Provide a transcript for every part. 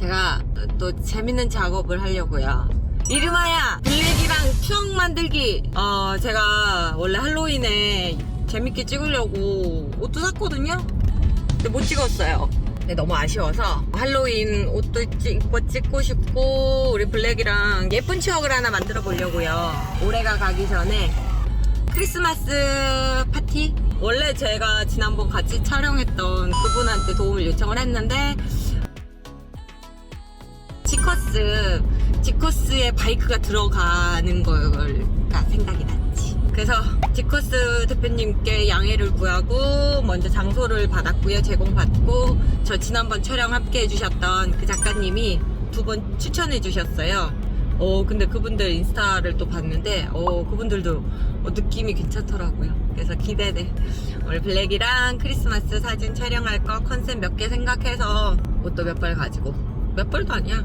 제가 또 재밌는 작업을 하려고요. 이름하야 블랙이랑 추억 만들기. 어 제가 원래 할로윈에 재밌게 찍으려고 옷도 샀거든요. 근데 못 찍었어요. 너무 아쉬워서 할로윈 옷도 찍- 입고 찍고 싶고 우리 블랙이랑 예쁜 추억을 하나 만들어 보려고요. 올해가 가기 전에 크리스마스 파티? 원래 제가 지난번 같이 촬영했던 그분한테 도움을 요청을 했는데 지커스 지커스에 바이크가 들어가는 걸가 생각이 났지. 그래서 지커스 대표님께 양해를 구하고 먼저 장소를 받았고요. 제공받고 저 지난번 촬영 함께 해주셨던 그 작가님이 두 번 추천해 주셨어요. 어 근데 그분들 인스타를 또 봤는데 어 그분들도 어, 느낌이 괜찮더라고요. 그래서 기대돼. 오늘 블랙이랑 크리스마스 사진 촬영할 거 컨셉 몇 개 생각해서 옷도 몇 벌 가지고. 몇 벌도 아니야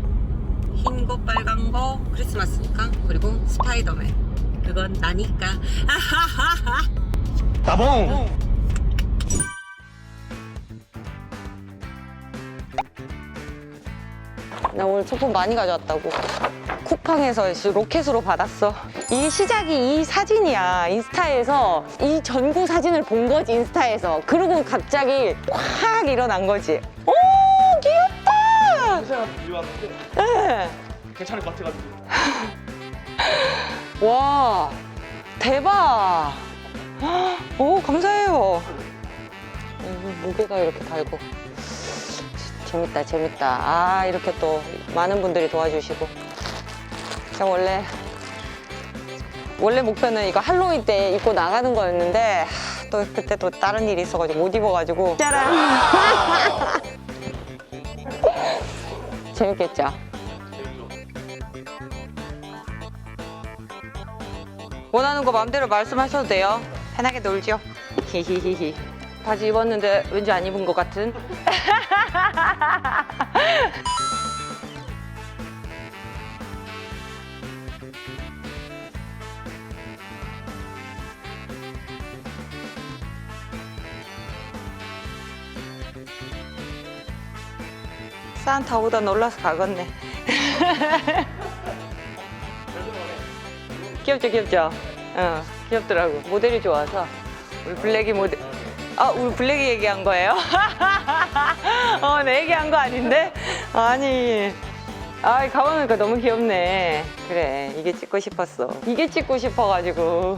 흰 거, 빨간 거, 크리스마스니까. 그리고 스파이더맨. 그건 나니까. 따봉! 나 오늘 소품 많이 가져왔다고. 쿠팡에서 로켓으로 받았어. 이 시작이 이 사진이야. 인스타에서 이 전구 사진을 본 거지, 인스타에서. 그러고 갑자기 확 일어난 거지. 오, 선생님한테 빌려왔는데 네. 괜찮을 것 같아가지고 와, 대박! 오, 감사해요. 음, 무게가 이렇게 달고. 재밌다, 재밌다. 아, 이렇게 또 많은 분들이 도와주시고. 제가 원래, 원래 목표는 이거 할로윈 때 입고 나가는 거였는데, 하, 또 그때 또 다른 일이 있어가지고 못 입어가지고. 짜란! 재밌겠죠? 원하는 거 마음대로 말씀하셔도 돼요. 편하게 놀죠. 히히히히. 바지 입었는데 왠지 안 입은 것 같은. 산타보다 놀라서 가겠네. 귀엽죠, 귀엽죠? 어, 귀엽더라고. 모델이 좋아서. 우리 블랙이 모델. 아, 우리 블랙이 얘기한 거예요? 어, 내 얘기한 거 아닌데? 아니. 아, 가보니까 너무 귀엽네. 그래, 이게 찍고 싶었어. 이게 찍고 싶어가지고.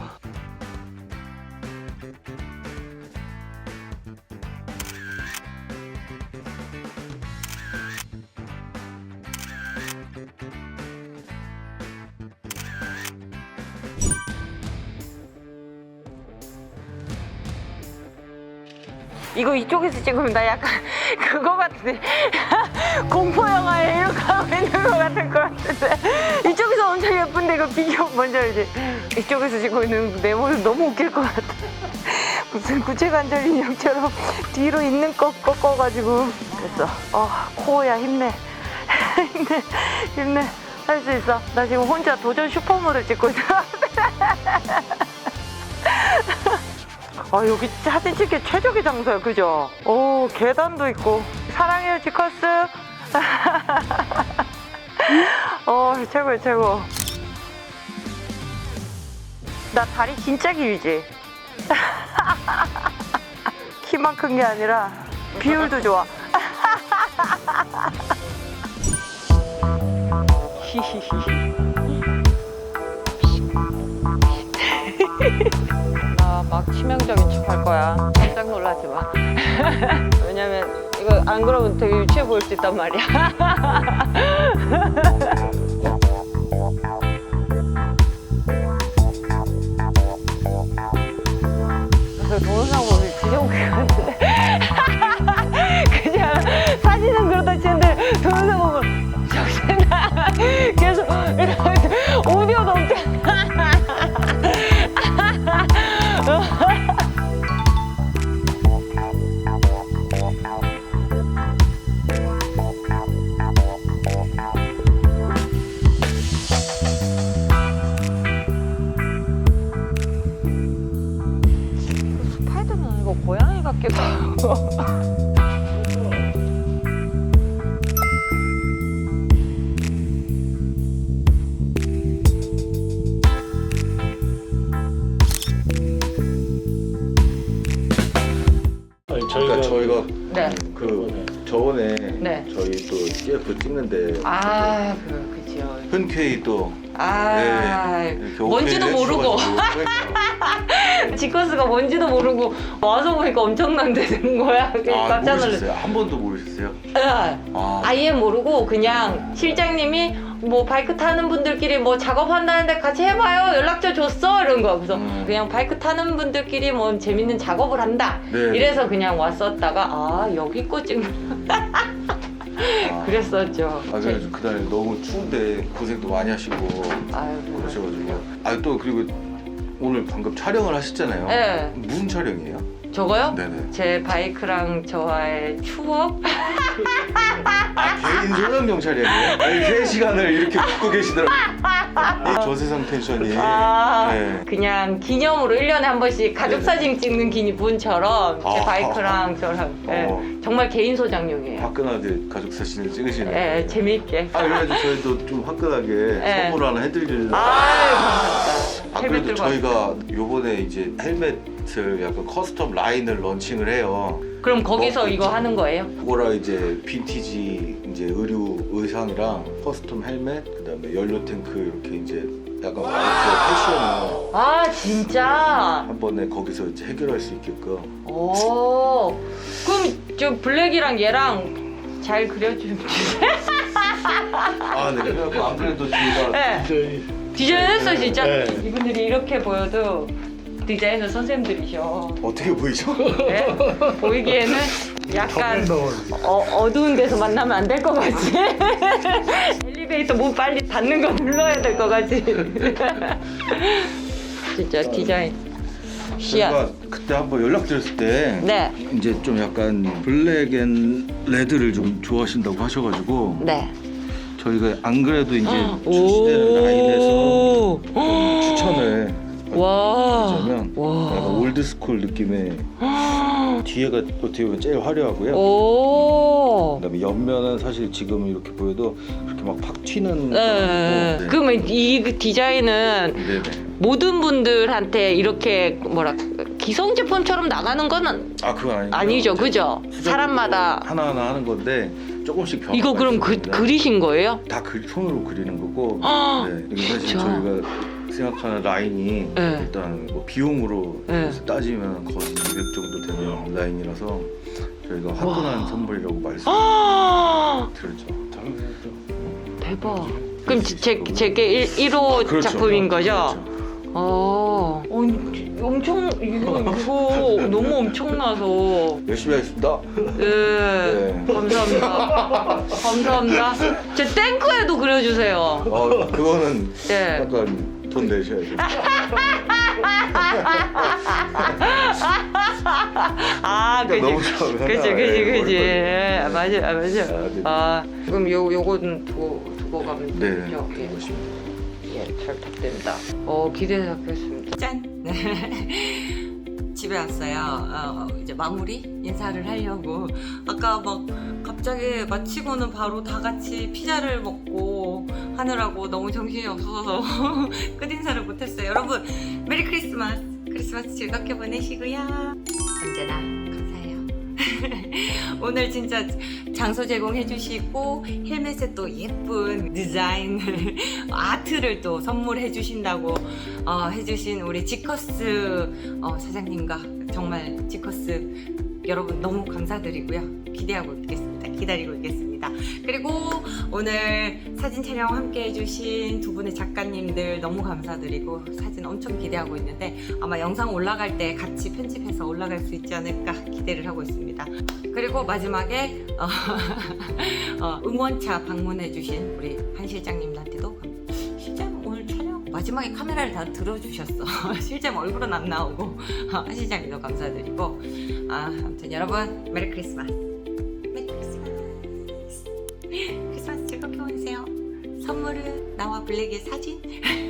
이거 이쪽에서 찍으면 나 약간 그거 같은데. 공포 영화에 이렇게 하고 있는 것 같을 것 같은데. 이쪽에서 엄청 예쁜데 이거 비교 먼저 이제 이쪽에서 찍고 있는 내 모습 너무 웃길 것 같아. 무슨 구체관절 인형처럼 뒤로 있는 거 꺾어가지고. 그랬어. 어 코야 힘내. 힘내. 힘내. 할 수 있어. 나 지금 혼자 도전 슈퍼모델 찍고 있어 아 여기 사진 찍기 최적의 장소야 그죠? 오 계단도 있고. 사랑해요 지커스. 어 최고야 최고. 나 다리 진짜 길지? 키만 큰 게 아니라 비율도 좋아. 아, 막 치명적인 척 할 거야. 깜짝 놀라지 마. 왜냐면 이거 안 그러면 되게 유치해 보일 수 있단 말이야. 저희가 그러니까 저희가 네. 그 저번에 네. 저희 또 CF 찍는데 아, 그, 그지요. 흔쾌히 또 아, 네, 네. 뭔지도 모르고 그러니까 지커스가 뭔지도 모르고 와서 보니까 엄청난 데 된 거야. 그래서 아 깜짝 놀랐어. 모르셨어요? 한 번도 모르셨어요? 예. 아, 아예 모르고 그냥 실장님이 뭐 바이크 타는 분들끼리 뭐 작업한다는데 같이 해봐요 연락처 줬어 이런 거 그래서 음. 그냥 바이크 타는 분들끼리 뭐 재밌는 작업을 한다 네. 이래서 그냥 왔었다가 아 여기 거 찍는 아. 그랬었죠 아 그래가지고 그날 너무 추운데 고생도 많이 하시고 아유 그러셔가지고 아 또 그리고 오늘 방금 촬영을 하셨잖아요. 네. 무슨 촬영이에요? 저거요? 네네. 제 바이크랑 저와의 추억? 아 개인 소장용 촬영이에요? 아니 3시간을 이렇게 웃고 계시더라고요. 이 저세상 텐션이. 아 네. 그냥 기념으로 1년에 한 번씩 가족 네네. 사진 찍는 기분처럼 제 아. 바이크랑 저랑 예, 어. 정말 개인 소장용이에요 화끈하게 가족 사진을 찍으시는. 예, 재미있게 아 그래가지고 저희도 좀 화끈하게 네. 선물 하나 해드리려고. 아유 감사합니다 아, 헬멧 그래도 들고 저희가 요번에 이제 헬멧을 약간 커스텀 라인을 런칭을 해요. 그럼 거기서 뭐, 이거 하는 거예요? 그거랑 이제 빈티지 이제 의류 의상이랑 커스텀 헬멧 그다음에 연료 탱크 이렇게 이제 약간 아웃도어 패션을 아 진짜? 한 번에 거기서 이제 해결할 수 있게끔 오 그럼 저 블랙이랑 얘랑 잘 그려주면 주세요 아 네. 그래갖고 안 그래도 저희가 네. 저희 디자인 했어 진짜 네. 이분들이 이렇게 보여도 디자이너 선생님들이셔 어떻게 보이죠? 네? 보이기에는 약간 어, 어두운 데서 만나면 안 될 것 같지? 엘리베이터 문 빨리 닫는 거 눌러야 될 것 같지? 진짜 디자인 시야 그때 한번 연락드렸을 때 네, 이제 좀 약간 블랙 앤 레드를 좀 좋아하신다고 하셔가지고 네 저희가 안 그래도 이제 출시되는 라인에서 좀 추천을 와. 드리자면 와. 약간 올드스쿨 느낌의 뒤에가 어떻게 보면 제일 화려하고요. 오. 그다음에 옆면은 사실 지금 이렇게 보여도 그렇게 막 팍 튀는 네. 네. 그러면 이 디자인은 네네. 모든 분들한테 이렇게 뭐라 기성 제품처럼 나가는 거는 아 그건 아니죠. 아니죠, 그죠? 수작업으로 사람마다 하나하나 하는 건데 조금씩 변화. 이거 그럼 그, 그리신 거예요? 다 그, 손으로 그리는 거고. 아, 네. 이게 사실 진짜? 저희가 생각하는 라인이 네. 일단 뭐 비용으로 네. 따지면 거의 200 정도 되는 라인이라서 저희가 화끈한 와. 선물이라고 아, 말씀드렸죠. 대박. 그럼 제, 제게 1, 호 그렇죠. 작품인 거죠? 그렇죠. 어, 어, 엄청, 이거, 이거 너무 엄청나서. 열심히 하겠습니다. 네, 네. 감사합니다. 감사합니다. 제 탱크에도 그려주세요. 어, 그거는 네. 약간 돈 내셔야죠. 아, 그지. 너무 좋아하잖아. 그지, 그지, 예, 그지. 머리 예, 맞아, 아, 맞아. 아, 네. 아, 그럼 요, 요거는 두고, 두고 가면 네. 되죠? 예. 예, 잘 부탁드립니다. 어, 기대하겠습니다. 짠! 집에 왔어요. 어, 이제 마무리 인사를 하려고. 아까 막 갑자기 마치고는 바로 다 같이 피자를 먹고 하느라고 너무 정신이 없어서 끝인사를 못했어요. 여러분, 메리 크리스마스! 크리스마스 즐겁게 보내시고요. 언제나. 오늘 진짜 장소 제공해 주시고 헬멧에 또 예쁜 디자인을 아트를 또 선물해 주신다고 어, 해주신 우리 지커스 어, 사장님과 정말 지커스 여러분 너무 감사드리고요. 기대하고 있겠습니다. 기다리고 있겠습니다 그리고 오늘 사진 촬영 함께 해주신 두 분의 작가님들 너무 감사드리고 사진 엄청 기대하고 있는데 아마 영상 올라갈 때 같이 편집해서 올라갈 수 있지 않을까 기대를 하고 있습니다 그리고 마지막에 어, 어, 응원차 방문해주신 우리 한 실장님한테도 감- 실장 오늘 촬영 마지막에 카메라를 다 들어주셨어. 실장 얼굴은 안 나오고 어, 한 실장님도 감사드리고 아 아무튼 여러분 메리 크리스마스. 선물은 나와 블랙의 사진.